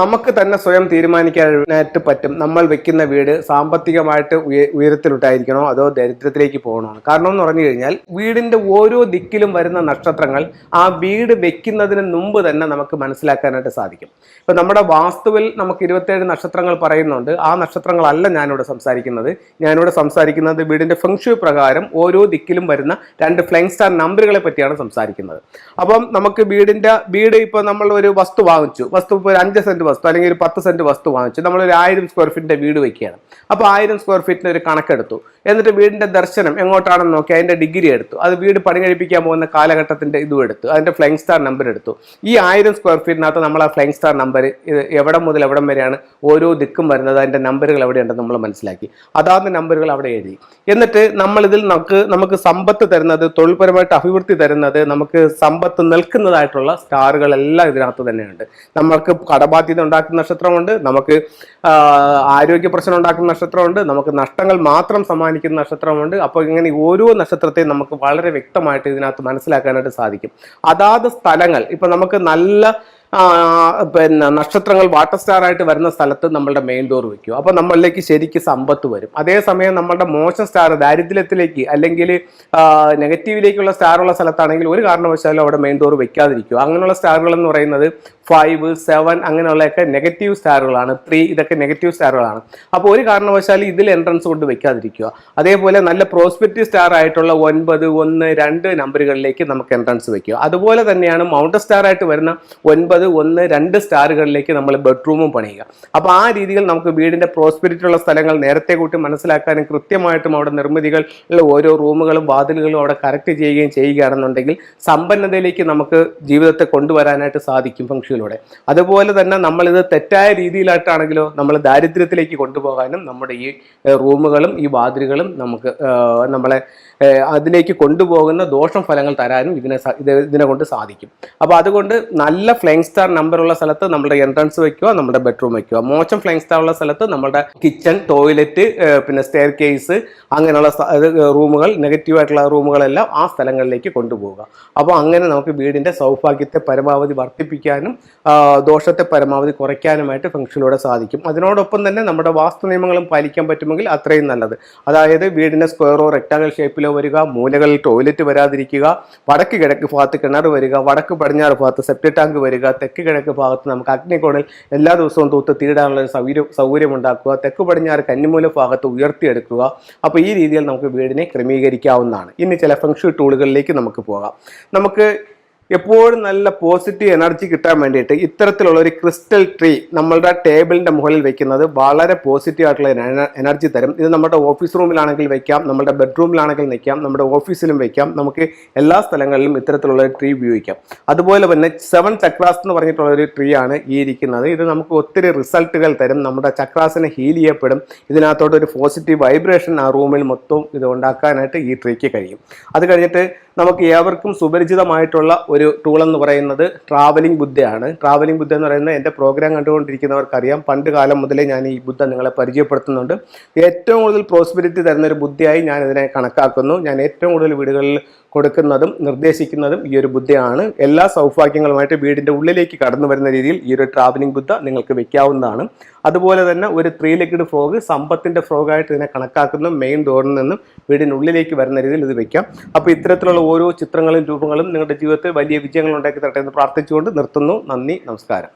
നമുക്ക് തന്നെ സ്വയം തീരുമാനിക്കാനായിട്ട് പറ്റും. നമ്മൾ വെക്കുന്ന വീട് സാമ്പത്തികമായിട്ട് ഉയരത്തിലുണ്ടായിരിക്കണോ അതോ ദരിദ്രത്തിലേക്ക് പോകണോ? കാരണം എന്ന് പറഞ്ഞു കഴിഞ്ഞാൽ വീടിന്റെ ഓരോ ദിക്കിലും വരുന്ന നക്ഷത്രങ്ങൾ ആ വീട് വെക്കുന്നതിന് മുമ്പ് തന്നെ നമുക്ക് മനസ്സിലാക്കാനായിട്ട് സാധിക്കും. ഇപ്പൊ നമ്മുടെ വാസ്തുവിൽ നമുക്ക് ഇരുപത്തേഴ് നക്ഷത്രങ്ങൾ പറയുന്നുണ്ട്. ആ നക്ഷത്രങ്ങളല്ല ഞാനിവിടെ സംസാരിക്കുന്നത്. ഞാനിവിടെ സംസാരിക്കുന്നത് വീടിന്റെ ഫെങ്ഷു പ്രകാരം ഓരോ ദിക്കിലും വരുന്ന രണ്ട് ഫ്ലൈങ് സ്റ്റാർ നമ്പറുകളെ പറ്റിയാണ് സംസാരിക്കുന്നത്. അപ്പം നമുക്ക് വീടിന്റെ വീട് ഇപ്പൊ നമ്മൾ ഒരു വസ്തു വാങ്ങിച്ചു. വസ്തു ഇപ്പോൾ ഒരു അഞ്ച് സെന്റ് വസ്തു അല്ലെങ്കിൽ ഒരു പത്ത് സെന്റ് വസ്തു വാങ്ങിച്ചു നമ്മൾ ഒരു ആയിരം സ്ക്വയർ ഫീറ്റിന്റെ വീട് വെക്കുകയാണ്. അപ്പോൾ ആയിരം സ്ക്വയർ ഫീറ്റിന് ഒരു കണക്കെടുത്തു. എന്നിട്ട് വീടിന്റെ ദർശനം എങ്ങോട്ടാണെന്ന് നോക്കി അതിന്റെ ഡിഗ്രി എടുത്തു. അത് വീട് പണി കഴിപ്പിക്കാൻ പോകുന്ന കാലഘട്ടത്തിന്റെ ഇതും എടുത്തു. അതിന്റെ ഫ്ലൈങ് സ്റ്റാർ നമ്പർ എടുത്തു. ഈ ആയിരം സ്ക്വയർ ഫീറ്റിനകത്ത് നമ്മൾ ആ ഫ്ലൈങ് സ്റ്റാർ നമ്പർ എവിടെ മുതൽ എവിടം വരെയാണ് ഓരോ ദിക്കും വരുന്നത് അതിന്റെ നമ്പറുകൾ എവിടെയുണ്ടെന്ന് നമ്മൾ മനസ്സിലാക്കി. അതാത് നമ്പറുകൾ അവിടെ എഴുതി. എന്നിട്ട് നമ്മളിതിൽ നമുക്ക് നമുക്ക് സമ്പത്ത് തരുന്നത് തൊഴിൽപരമായിട്ട് അഭിവൃദ്ധി തരുന്നത് നമുക്ക് സമ്പത്ത് നിൽക്കുന്നതായിട്ടുള്ള സ്റ്റാറുകളെല്ലാം ഇതിനകത്ത് തന്നെയുണ്ട്. നമ്മൾക്ക് കടബാധ്യത ഉണ്ടാക്കുന്ന നക്ഷത്രമുണ്ട്. നമുക്ക് ആരോഗ്യ പ്രശ്നം ഉണ്ടാക്കുന്ന നക്ഷത്രമുണ്ട്. നമുക്ക് നഷ്ടങ്ങൾ മാത്രം സമ്മാനിക്കുന്ന നക്ഷത്രമുണ്ട്. അപ്പോൾ ഇങ്ങനെ ഓരോ നക്ഷത്രത്തെയും നമുക്ക് വളരെ വ്യക്തമായിട്ട് ഇതിനകത്ത് മനസ്സിലാക്കാനായിട്ട് സാധിക്കും. അതാത് സ്ഥലങ്ങൾ ഇപ്പം നമുക്ക് നല്ല പിന്നെ നക്ഷത്രങ്ങൾ വാട്ടർ സ്റ്റാർ ആയിട്ട് വരുന്ന സ്ഥലത്ത് നമ്മളുടെ മെയിൻ ഡോർ വയ്ക്കും അപ്പോൾ നമ്മളിലേക്ക് ശരിക്ക് സമ്പത്ത് വരും. അതേസമയം നമ്മളുടെ മോശം സ്റ്റാർ ദാരിദ്ര്യത്തിലേക്ക് അല്ലെങ്കിൽ നെഗറ്റീവിലേക്കുള്ള സ്റ്റാറുള്ള സ്ഥലത്താണെങ്കിൽ ഒരു കാരണവശാലും അവിടെ മെയിൻ ഡോർ വെക്കാതിരിക്കുക. അങ്ങനെയുള്ള സ്റ്റാറുകൾ എന്ന് പറയുന്നത് ഫൈവ് സെവൻ അങ്ങനെയുള്ളതൊക്കെ നെഗറ്റീവ് സ്റ്റാറുകളാണ് ത്രീ ഇതൊക്കെ നെഗറ്റീവ് സ്റ്റാറുകളാണ് അപ്പോൾ ഒരു കാരണവശാലും ഇതിൽ എൻട്രൻസ് കൊണ്ട് വെക്കാതിരിക്കുക. അതേപോലെ നല്ല പ്രോസ്പെക്റ്റീവ് സ്റ്റാർ ആയിട്ടുള്ള ഒൻപത് ഒന്ന് രണ്ട് നമ്പറുകളിലേക്ക് നമുക്ക് എൻട്രൻസ് വെക്കുക. അതുപോലെ തന്നെയാണ് മൗണ്ട് സ്റ്റാർ ആയിട്ട് വരുന്ന ഒൻപത് ഒന്ന് രണ്ട് സ്റ്റാറുകളിലേക്ക് നമ്മൾ ബെഡ്റൂമും പണിയുക. അപ്പോൾ ആ രീതിയിൽ നമുക്ക് വീടിന്റെ പ്രോസ്പെരിറ്റിയുള്ള സ്ഥലങ്ങൾ നേരത്തെ കൂട്ടി മനസ്സിലാക്കാനും കൃത്യമായിട്ടും അവിടെ നിർമ്മിതികൾ ഓരോ റൂമുകളും വാതിലുകളും അവിടെ കറക്റ്റ് ചെയ്യുകയും ചെയ്യുകയാണെന്നുണ്ടെങ്കിൽ സമ്പന്നതയിലേക്ക് നമുക്ക് ജീവിതത്തെ കൊണ്ടുവരാനായിട്ട് സാധിക്കും. ഫംഗ്ഷനിലൂടെ അതുപോലെ തന്നെ നമ്മളിത് തെറ്റായ രീതിയിലായിട്ടാണെങ്കിലോ നമ്മൾ ദാരിദ്ര്യത്തിലേക്ക് കൊണ്ടുപോകാനും നമ്മുടെ ഈ റൂമുകളും ഈ വാതിലുകളും നമുക്ക് നമ്മളെ അതിലേക്ക് കൊണ്ടുപോകുന്ന ദോഷം ഫലങ്ങൾ തരാനും ഇതിനെ ഇത് ഇതിനെ കൊണ്ട് സാധിക്കും. അപ്പോൾ അതുകൊണ്ട് നല്ല ഫ്ലൈങ് സ്റ്റാർ നമ്പർ ഉള്ള സ്ഥലത്ത് നമ്മുടെ എൻട്രൻസ് വെക്കുക നമ്മുടെ ബെഡ്റൂം വെക്കുക. മോശം ഫ്ലൈങ് സ്റ്റാർ ഉള്ള സ്ഥലത്ത് നമ്മുടെ കിച്ചൺ ടോയ്ലറ്റ് പിന്നെ സ്റ്റെയർ കേസ് അങ്ങനെയുള്ള റൂമുകൾ നെഗറ്റീവ് ആയിട്ടുള്ള റൂമുകളെല്ലാം ആ സ്ഥലങ്ങളിലേക്ക് കൊണ്ടുപോകുക അപ്പോൾ അങ്ങനെ നമുക്ക് വീടിന്റെ സൗഭാഗ്യത്തെ പരമാവധി വർദ്ധിപ്പിക്കാനും ദോഷത്തെ പരമാവധി കുറയ്ക്കാനുമായിട്ട് ഫംഗ്ഷനിലൂടെ സാധിക്കും. അതിനോടൊപ്പം തന്നെ നമ്മുടെ വാസ്തു നിയമങ്ങളും പാലിക്കാൻ പറ്റുമെങ്കിൽ അത്രയും നല്ലത്. അതായത് വീടിന്റെ സ്ക്വയറോ റെക്ടാങ്കിൾ ഷേപ്പിലോ വരിക മൂലകളിൽ ടോയ്ലറ്റ് വരാതിരിക്കുക വടക്ക് കിഴക്ക് ഭാഗത്ത് കിണർ വരിക വടക്ക് പടിഞ്ഞാറ് ഭാഗത്ത് സെപ്റ്റി ടാങ്ക് വരിക തെക്ക് കിഴക്ക് ഭാഗത്ത് നമുക്ക് അഗ്നികോണിൽ എല്ലാ ദിവസവും തൂത്ത് തീടാനുള്ള സൗകര്യം സൗകര്യം ഉണ്ടാക്കുക തെക്ക് പടിഞ്ഞാറ് കന്നിമൂല ഭാഗത്ത് ഉയർത്തിയെടുക്കുക. അപ്പോൾ ഈ രീതിയിൽ നമുക്ക് വീടിനെ ക്രമീകരിക്കാവുന്നതാണ്. ഇനി ചില ഫംഗ്ഷൻ ടൂളുകളിലേക്ക് നമുക്ക് പോകാം. നമുക്ക് എപ്പോഴും നല്ല പോസിറ്റീവ് എനർജി കിട്ടാൻ വേണ്ടിയിട്ട് ഇത്തരത്തിലുള്ള ഒരു ക്രിസ്റ്റൽ ട്രീ നമ്മളുടെ ടേബിളിന്റെ മുകളിൽ വെക്കുന്നത് വളരെ പോസിറ്റീവ് ആയിട്ടുള്ള എനർജി തരും. ഇത് നമ്മുടെ ഓഫീസ് റൂമിലാണെങ്കിൽ വെക്കാം നമ്മുടെ ബെഡ്റൂമിലാണെങ്കിൽ നിൽക്കാം നമ്മുടെ ഓഫീസിലും വെക്കാം. നമുക്ക് എല്ലാ സ്ഥലങ്ങളിലും ഇത്തരത്തിലുള്ള ട്രീ ഉപയോഗിക്കാം. അതുപോലെ തന്നെ സെവൻ ചക്രാസ് എന്ന് പറഞ്ഞിട്ടുള്ള ഒരു ട്രീ ആണ് ഈ ഇരിക്കുന്നത്. ഇത് നമുക്ക് ഒത്തിരി റിസൾട്ടുകൾ തരും. നമ്മുടെ ചക്രാസിനെ ഹീൽ ചെയ്യപ്പെടും. ഇതിനകത്തോട്ട് ഒരു പോസിറ്റീവ് വൈബ്രേഷൻ ആ റൂമിൽ മൊത്തം ഇത് ഉണ്ടാക്കാനായിട്ട് ഈ ട്രീക്ക് കഴിയും. അത് കഴിഞ്ഞിട്ട് നമുക്ക് ഏവർക്കും സുപരിചിതമായിട്ടുള്ള ഒരു ടൂൾ എന്ന് പറയുന്നത് ട്രാവലിംഗ് ബുദ്ധയാണ്. ട്രാവലിംഗ് ബുദ്ധ എന്ന് പറയുന്നത് എന്റെ പ്രോഗ്രാം കണ്ടുകൊണ്ടിരിക്കുന്നവർക്കറിയാം. പണ്ട് കാലം മുതലേ ഞാൻ ഈ ബുദ്ധ നിങ്ങളെ പരിചയപ്പെടുത്തുന്നുണ്ട്. ഏറ്റവും കൂടുതൽ പ്രോസ്പെരിറ്റി തരുന്ന ഒരു ബുദ്ധിയായി ഞാൻ ഇതിനെ കണക്കാക്കുന്നു. ഞാൻ ഏറ്റവും കൂടുതൽ വീടുകളിൽ കൊടുക്കുന്നതും നിർദ്ദേശിക്കുന്നതും ഈ ഒരു ബുദ്ധയാണ്. എല്ലാ സൗഭാഗ്യങ്ങളുമായിട്ട് വീടിന്റെ ഉള്ളിലേക്ക് കടന്നു വരുന്ന രീതിയിൽ ഈ ഒരു ട്രാവലിംഗ് ബുദ്ധ നിങ്ങൾക്ക് വെക്കാവുന്നതാണ്. അതുപോലെ തന്നെ ഒരു ത്രീ ലെഗ്ഡ് ഫ്രോഗ് സമ്പത്തിന്റെ ഫ്രോഗായിട്ട് ഇതിനെ കണക്കാക്കുന്ന. മെയിൻ ഡോറിൽ നിന്നും വീടിനുള്ളിലേക്ക് വരുന്ന രീതിയിൽ ഇത് വെക്കാം. അപ്പോൾ ഇത്തരത്തിലുള്ള ഓരോ ചിത്രങ്ങളും രൂപങ്ങളും നിങ്ങളുടെ ജീവിതത്തിൽ വലിയ വിജയങ്ങൾ ഉണ്ടാക്കി തരട്ടെ എന്ന് പ്രാർത്ഥിച്ചുകൊണ്ട് നിർത്തുന്നു. നന്ദി നമസ്കാരം.